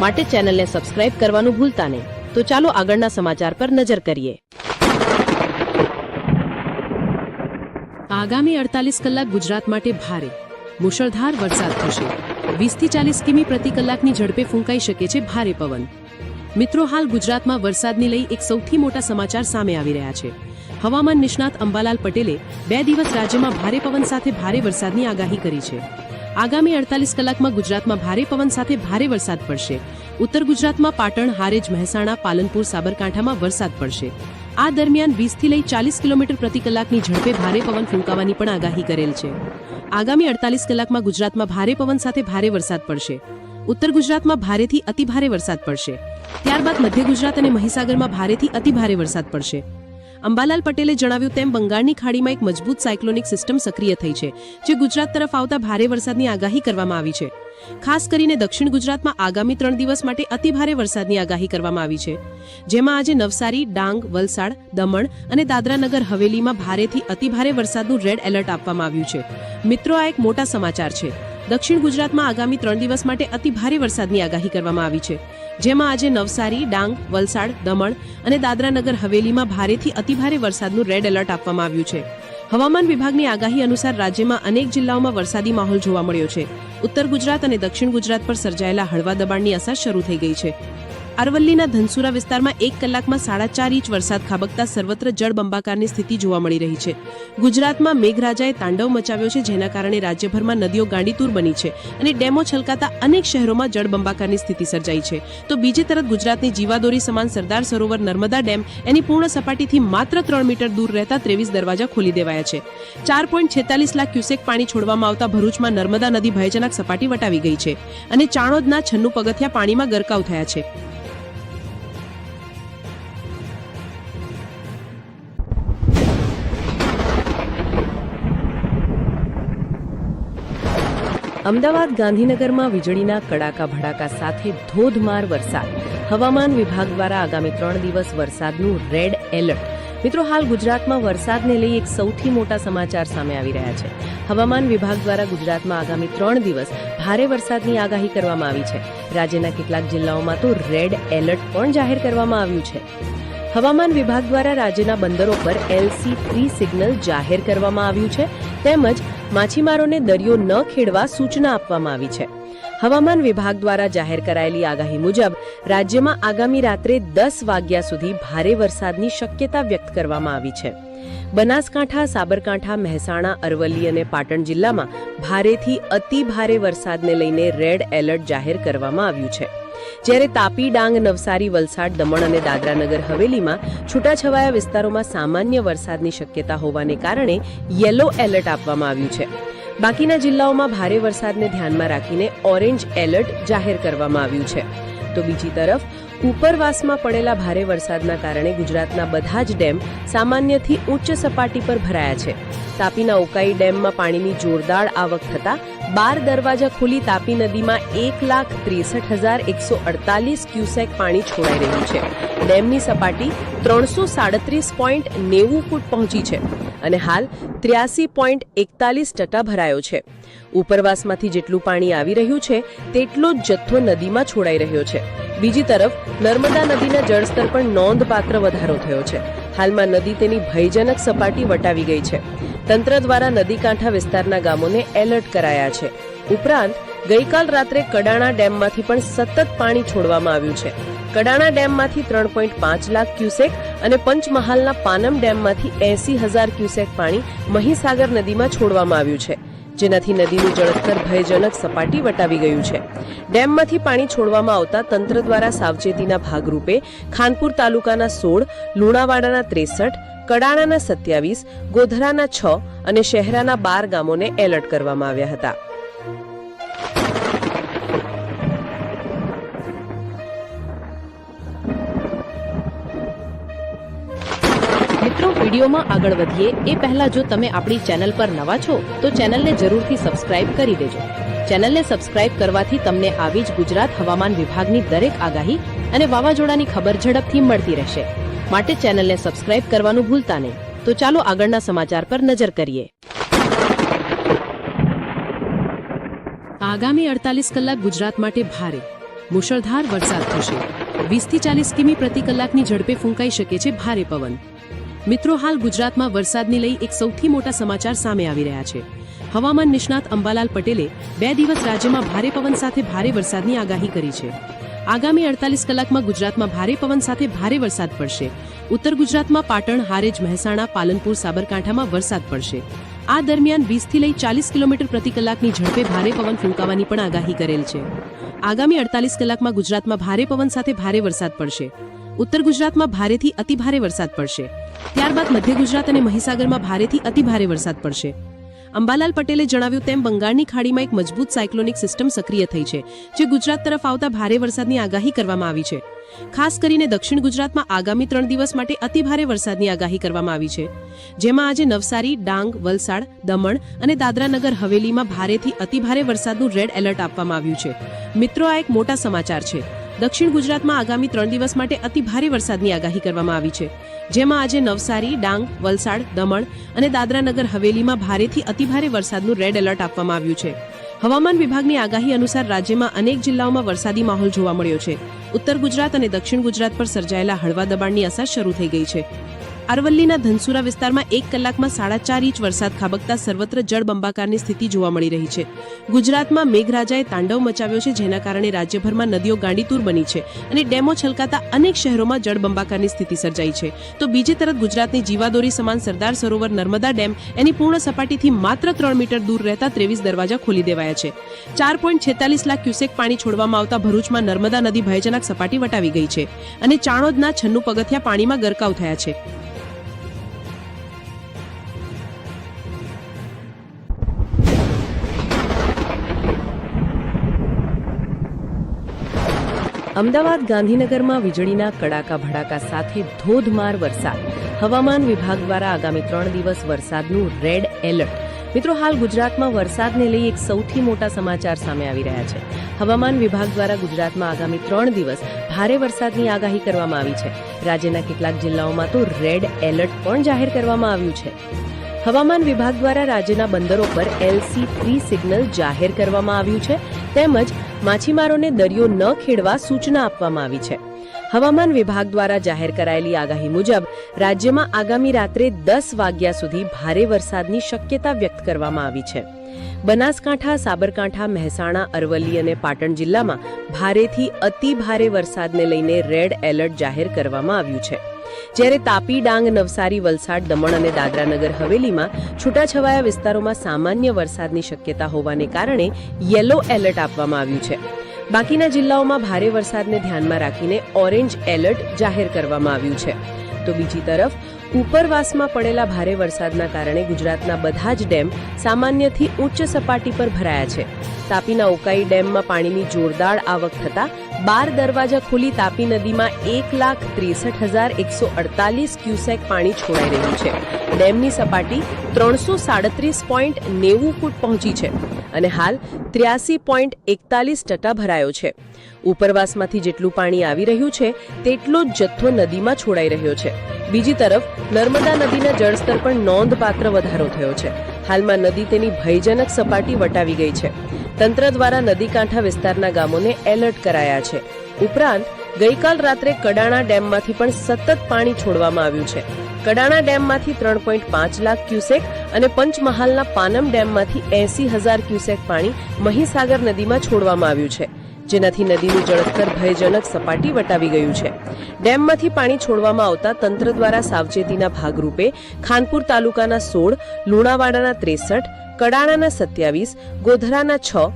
માટે ચેનલને સબસ્ક્રાઇબ કરવાનું ભૂલતા નહીં. તો ચાલો આગળના સમાચાર પર નજર કરીએ. આગામી અડતાલીસ કલાક ગુજરાત માટે ભારે. મુશળધાર વરસાદ થશે. વીસથી ચાલીસ કિમી પ્રતિ કલાકની ઝડપે ફૂંકાઈ શકે છે ભારે પવન. મિત્રો, હાલ ગુજરાતમાં વરસાદને લઈ એક સૌથી મોટા સમાચાર સામે આવી રહ્યા છે. હવામાન નિષ્ણાત અંબાલાલ પટેલે બે દિવસ રાજ્યમાં ભારે પવન સાથે ભારે વરસાદની આગાહી કરી છે. આગામી અડતાલીસ કલાકમાં ગુજરાતમાં ભારે પવન સાથે ભારે વરસાદ પડશે. ઉત્તર ગુજરાતમાં પાટણ, હારેજ, મહેસાણા, પાલનપુર, સાબરકાંઠામાં વરસાદ પડશે. આ દરમિયાન વીસથી લઈ ચાલીસ કિલોમીટર પ્રતિ કલાકની ઝડપે ભારે પવન ફૂંકાવાની પણ આગાહી કરેલ છે. આગામી અડતાલીસ કલાકમાં ગુજરાતમાં ભારે પવન સાથે ભારે વરસાદ પડશે. ઉત્તર ગુજરાતમાં ભારેથી અતિભારે વરસાદ પડશે. ત્યારબાદ મધ્ય ગુજરાત અને મહીસાગરમાં ભારેથી અતિભારે વરસાદ પડશે. અંબાલાલ પટેલે જણાવ્યું, તેમ બંગાળની ખાડીમાં એક મજબૂત સાયક્લોનિક સિસ્ટમ સક્રિય થઈ છે, જે ગુજરાત તરફ આવતા ભારે વરસાદની આગાહી કરવામાં આવી છે. ખાસ કરીને દક્ષિણ ગુજરાતમાં આગામી ત્રણ દિવસ માટે અતિભારે વરસાદની આગાહી કરવામાં આવી છે. જેમાં આજે નવસારી, ડાંગ, વલસાડ, દમણ અને દાદરાનગર હવેલીમાં ભારેથી અતિભારે વરસાદનું રેડ એલર્ટ આપવામાં આવ્યું છે. મિત્રો, આ એક મોટા સમાચાર છે. દક્ષિણ ગુજરાતમાં આગામી ત્રણ દિવસ માટે અતિભારે વરસાદની આગાહી કરવામાં આવી છે. જેમાં આજે નવસારી, ડાંગ, વલસાડ, દમણ અને દાદરાનગર હવેલીમાં ભારેથી અતિભારે વરસાદનું રેડ એલર્ટ આપવામાં આવ્યું છે. હવામાન વિભાગની આગાહી અનુસાર રાજ્યમાં અનેક જિલ્લાઓમાં વરસાદી માહોલ જોવા મળ્યો છે. ઉત્તર ગુજરાત અને દક્ષિણ ગુજરાત પર સર્જાયેલા હળવા દબાણની અસર શરૂ થઈ ગઈ છે. અરવલ્લીના ધનસુરા વિસ્તારમાં એક કલાકમાં સાડા ચાર ઇંચ વરસાદ ખાબકતા સર્વત્ર જળબંબાકારની સ્થિતિ જોવા મળી રહી છે. ગુજરાતમાં મેઘરાજાએ તાંડવ મચાવ્યો છે, જેના કારણે રાજ્યભરમાં નદીઓ ગાંડીતુર બની છે અને ડેમો છલકાતા અનેક શહેરોમાં જળબંબાકારની સ્થિતિ સર્જાઈ છે. તો બીજી તરફ ગુજરાતની જીવાદોરી સમાન સરદાર સરોવર નર્મદા ડેમ એની પૂર્ણ સપાટીથી માત્ર ત્રણ મીટર દૂર રહેતા ત્રેવીસ દરવાજા ખોલી દેવાયા છે. ચાર પોઈન્ટ છેતાલીસ લાખ ક્યુસેક પાણી છોડવામાં આવતા ભરૂચમાં નર્મદા નદી ભયજનક સપાટી વટાવી ગઈ છે અને ચાણોદના છન્નું પગથિયા પાણીમાં ગરકાવ થયા છે. અમદાવાદ ગાંધીનગરમાં વીજળીના કડાકા ભડાકા સાથે ધોધમાર વરસાદ. હવામાન વિભાગ દ્વારા આગામી ત્રણ દિવસ વરસાદનું રેડ એલર્ટ. મિત્રો, હાલ ગુજરાતમાં વરસાદને લઈ એક સૌથી મોટા સમાચાર સામે આવી રહ્યા છે. હવામાન વિભાગ દ્વારા ગુજરાતમાં આગામી ત્રણ દિવસ ભારે વરસાદની આગાહી કરવામાં આવી છે. રાજ્યના કેટલાક જિલ્લાઓમાં તો રેડ એલર્ટ પણ જાહેર કરવામાં આવ્યું છે. હવામાન વિભાગ દ્વારા રાજ્યના બંદરો પર એલસી થ્રી સિગ્નલ જાહેર કરવામાં આવ્યું છે. તેમજ માછીમારોને દરિયો ન ખેડવા સૂચના આપવામાં આવી છે. હવામાન વિભાગ દ્વારા જાહેર કરાયેલી આગાહી મુજબ, રાજ્યમાં આગામી રાત્રે દસ વાગ્યા સુધી ભારે વરસાદની શક્યતા વ્યક્ત કરવામાં આવી છે. બનાસકાંઠા, સાબરકાંઠા, મહેસાણા, અરવલ્લી અને પાટણ જિલ્લામાં ભારેથી અતિ ભારે વરસાદને લઈને રેડ એલર્ટ જાહેર કરવામાં આવ્યું છે. જ્યારે તાપી ડાંગ, નવસારી, વલસાડ, દમણ અને દાદરાનગર હવેલીમાં છૂટાછવાયા વિસ્તારોમાં સામાન્ય વરસાદની શક્યતા હોવાને કારણે યલો એલર્ટ આપવામાં આવ્યું છે. બાકીના જિલ્લાઓમાં ભારે વરસાદને ધ્યાનમાં રાખીને ઓરેન્જ એલર્ટ જાહેર કરવામાં આવ્યું છે. તો બીજી તરફ, ઉપરવાસમાં પડેલા ભારે વરસાદના કારણે ગુજરાતના બધા જ ડેમ સામાન્યથી ઉચ્ચ સપાટી પર ભરાયા છે. તાપીના ઉકાઈ ડેમમાં પાણીની જોરદાર આવક થતા બાર દરવાજા ખોલી તાપી નદીમાં એક લાખ ત્રેસઠ હજાર એકસો અડતાલીસ ક્યુસેક પાણી છોડાઈ રહ્યું છે. ડેમની સપાટી ત્રણસો સાડત્રીસ પોઈન્ટ નેવું ફૂટ પહોંચી છે અને હાલ ત્ર્યાસી પોઈન્ટ એકતાલીસ ટકા ભરાયો છે. ઉપરવાસમાંથી જેટલું પાણી આવી રહ્યું છે, તેટલો જ જથ્થો નદીમાં છોડાઈ રહ્યો છે. બીજી તરફ, નર્મદા નદીના જળસ્તર પણ નોંધપાત્ર વધારો થયો છે. હાલમાં નદી તેની ભયજનક સપાટી વટાવી ગઈ છે. તંત્ર દ્વારા નદી કાંઠા વિસ્તારના ગામોને એલર્ટ કરાયા છે. ઉપરાંત, ગઈકાલ રાત્રે કડાણા ડેમમાંથી પણ સતત પાણી છોડવામાં આવ્યું છે. કડાણા ડેમમાંથી ત્રણ પોઈન્ટ પાંચ લાખ ક્યુસેક અને પંચમહાલના પાનમ ડેમમાંથી એસી હજાર ક્યુસેક પાણી મહીસાગર નદીમાં છોડવામાં આવ્યું છે. જેનાથી નદીનું જળસ્તર ભયજનક સપાટી વટાવી ગયું છે. ડેમમાંથી પાણી છોડવામાં આવતા તંત્ર દ્વારા સાવચેતીના ભાગરૂપે ખાનપુર તાલુકાના સોળ, લુણાવાડાના ત્રેસઠ, કડાણાના સત્યાવીસ, ગોધરાના છ અને શહેરાના બાર ગામોને એલર્ટ કરવામાં આવ્યા હતા. વિડીયોમાં આગળ વધીએ, એ પહેલા જો તમે આપણી ચેનલ પર નવા છો, તો ચેનલને જરૂરથી સબસ્ક્રાઇબ કરી દેજો. ચેનલને સબસ્ક્રાઇબ કરવાથી તમને આવી જ ગુજરાત હવામાન વિભાગની દરેક આગાહી અને વાવાઝોડાની ખબર ઝડપથી મળતી રહેશે. માટે ચેનલને સબસ્ક્રાઇબ કરવાનું ભૂલતા નહીં. તો ચાલો આગળના સમાચાર પર નજર કરીએ. આગામી અડતાલીસ કલાક ગુજરાત માટે ભારે. મુશળધાર વરસાદ થશે. વીસથી ચાલીસ કિમી પ્રતિ કલાકની ઝડપે ફૂંકાઈ શકે છે ભારે પવન. મિત્રો, હાલ ગુજરાતમાં વરસાદને લઈ એક સૌથી મોટા સમાચાર સામે આવી રહ્યા છે. હવામાન નિષ્ણાત અંબાલાલ પટેલે બે દિવસ રાજ્યમાં ભારે પવન સાથે ભારે વરસાદની આગાહી કરી છે. આગામી અડતાલીસ કલાકમાં ગુજરાતમાં ભારે પવન સાથે ભારે વરસાદ પડશે. ઉત્તર ગુજરાતમાં પાટણ, હારેજ, મહેસાણા, પાલનપુર, સાબરકાંઠામાં વરસાદ પડશે. આ દરમિયાન વીસથી લઈ ચાલીસ કિલોમીટર પ્રતિ કલાકની ઝડપે ભારે પવન ફૂંકાવાની પણ આગાહી કરેલ છે. આગામી અડતાલીસ કલાકમાં ગુજરાતમાં ભારે પવન સાથે ભારે વરસાદ પડશે. ઉત્તર ગુજરાતમાં ભારેથી અતિભારે વરસાદ પડશે. ત્યારબાદ મધ્ય ગુજરાત અને મહીસાગરમાં ભારેથી અતિભારે વરસાદ પડશે. અંબાલાલ પટેલે જણાવ્યું તેમ, બંગાળની ખાડીમાં એક મજબૂત સાયક્લોનિક સિસ્ટમ સક્રિય થઈ છે, જે ગુજરાત તરફ આવતા ભારે વરસાદની આગાહી કરવામાં આવી છે. ખાસ કરીને દક્ષિણ ગુજરાતમાં આગામી ત્રણ દિવસ માટે અતિભારે વરસાદની આગાહી કરવામાં આવી છે. જેમાં આજે નવસારી, ડાંગ, વલસાડ, દમણ અને દાદરાનગર હવેલીમાં ભારેથી અતિભારે વરસાદનું રેડ એલર્ટ આપવામાં આવ્યું છે. મિત્રો, આ એક મોટા સમાચાર છે. દક્ષિણ ગુજરાતમાં આગામી ત્રણ દિવસ માટે અતિભારે વરસાદની આગાહી કરવામાં આવી છે. જેમાં આજે નવસારી, ડાંગ, વલસાડ, દમણ અને દાદરાનગર હવેલીમાં ભારેથી અતિભારે વરસાદનું રેડ એલર્ટ આપવામાં આવ્યું છે. હવામાન વિભાગની આગાહી અનુસાર રાજ્યમાં અનેક જિલ્લાઓમાં વરસાદી માહોલ જોવા મળ્યો છે. ઉત્તર ગુજરાત અને દક્ષિણ ગુજરાત પર સર્જાયેલા હળવા દબાણની અસર શરૂ થઈ ગઈ છે. અરવલ્લીના ધનસુરા વિસ્તારમાં એક કલાકમાં સાડા ચાર ઇંચ વરસાદ ખાબકતા સર્વત્ર જળબંબાકારની સ્થિતિ જોવા મળી રહી છે. ગુજરાતમાં મેઘરાજાએ તાંડવ મચાવ્યો છે, જેના કારણે રાજ્યભરમાં નદીઓ ગાંડીતુર બની છે અને ડેમો છલકાતા અનેક શહેરોમાં જળબંબાકારની સ્થિતિ સર્જાઈ છે. તો બીજી તરફ ગુજરાતની જીવાદોરી સમાન સરદાર સરોવર નર્મદા ડેમ એની પૂર્ણ સપાટીથી માત્ર ત્રણ મીટર દૂર રહેતા ત્રેવીસ દરવાજા ખોલી દેવાયા છે. ચાર પોઈન્ટ છેતાલીસ લાખ ક્યુસેક પાણી છોડવામાં આવતા ભરૂચમાં નર્મદા નદી ભયજનક સપાટી વટાવી ગઈ છે અને ચાણોદના છન્નું પગથિયા પાણીમાં ગરકાવ થયા છે. અમદાવાદ ગાંધીનગરમાં વીજળીના કડાકા ભડાકા સાથે ધોધમાર વરસાદ. હવામાન વિભાગ દ્વારા આગામી ત્રણ દિવસ વરસાદનું રેડ એલર્ટ. મિત્રો, હાલ ગુજરાતમાં વરસાદને લઈ એક સૌથી મોટા સમાચાર સામે આવી રહ્યા છે. હવામાન વિભાગ દ્વારા ગુજરાતમાં આગામી ત્રણ દિવસ ભારે વરસાદની આગાહી કરવામાં આવી છે. રાજ્યના કેટલાક જિલ્લાઓમાં તો રેડ એલર્ટ પણ જાહેર કરવામાં આવ્યું છે. હવામાન વિભાગ દ્વારા રાજ્યના બંદરો પર એલસી થ્રી સિગ્નલ જાહેર કરવામાં આવ્યું છે. તેમજ માછીમારોને દરિયો ન ખેડવા સૂચના આપવામાં આવી છે. હવામાન વિભાગ દ્વારા જાહેર કરાયેલી આગાહી મુજબ, રાજ્યમાં આગામી રાત્રે દસ વાગ્યા સુધી ભારે વરસાદની શક્યતા વ્યક્ત કરવામાં આવી છે. બનાસકાંઠા, સાબરકાંઠા, મહેસાણા, અરવલ્લી અને પાટણ જિલ્લામાં ભારેથી અતિ ભારે વરસાદને લઈને રેડ એલર્ટ જાહેર કરવામાં આવ્યું છે. જ્યારે તાપી ડાંગ, નવસારી, વલસાડ, દમણ અને દાદરાનગર હવેલીમાં છૂટાછવાયા વિસ્તારોમાં સામાન્ય વરસાદની શક્યતા હોવાને કારણે યલો એલર્ટ આપવામાં આવ્યું છે. બાકીના જિલ્લાઓમાં ભારે વરસાદને ધ્યાનમાં રાખીને ઓરેન્જ એલર્ટ જાહેર કરવામાં આવ્યું છે. તો બીજી તરફ, ઉપરવાસમાં પડેલા ભારે વરસાદના કારણે ગુજરાતના બધા જ ડેમ સામાન્યથી ઉચ્ચ સપાટી પર ભરાયા છે. તાપીના ઉકાઈ ડેમમાં પાણીની જોરદાર આવક થતા બાર દરવાજા ખોલી તાપી નદીમાં એક લાખ ત્રેસઠ હજાર એકસો અડતાલીસ ક્યુસેક પાણી છોડાઈ રહ્યું છે. ડેમની સપાટી ત્રણસો સાડત્રીસ પોઈન્ટ નેવું ફૂટ પહોંચી છે અને હાલ ત્ર્યાસી પોઈન્ટ એકતાલીસ ટકા ભરાયો છે. ઉપરવાસમાંથી જેટલું પાણી આવી રહ્યું છે, તેટલો જ જથ્થો નદીમાં છોડાઈ રહ્યો છે. બીજી તરફ, નર્મદા નદીના જળસ્તર પણ નોંધપાત્ર વધારો થયો છે. હાલમાં નદી તેની ભયજનક સપાટી વટાવી ગઈ છે. તંત્ર દ્વારા નદી કાંઠા વિસ્તારના ગામોને એલર્ટ કરાયા છે. ઉપરાંત, ગઈકાલ રાત્રે કડાણા ડેમમાંથી પણ સતત પાણી છોડવામાં આવ્યું છે. કડાણા ડેમમાંથી ત્રણ પોઈન્ટ પાંચ લાખ ક્યુસેક અને પંચમહાલના પાનમ ડેમમાંથી એસી હજાર ક્યુસેક પાણી મહીસાગર નદીમાં છોડવામાં આવ્યું છે. જેનાથી નદીનું જળસ્તર ભયજનક સપાટી વટાવી ગયું છે. ડેમમાંથી પાણી છોડવામાં આવતા તંત્ર દ્વારા સાવચેતીના ભાગરૂપે ખાનપુર તાલુકાના સોળ, લુણાવાડાના ત્રેસઠ, કડાણાના સત્યાવીસ, ગોધરાના છ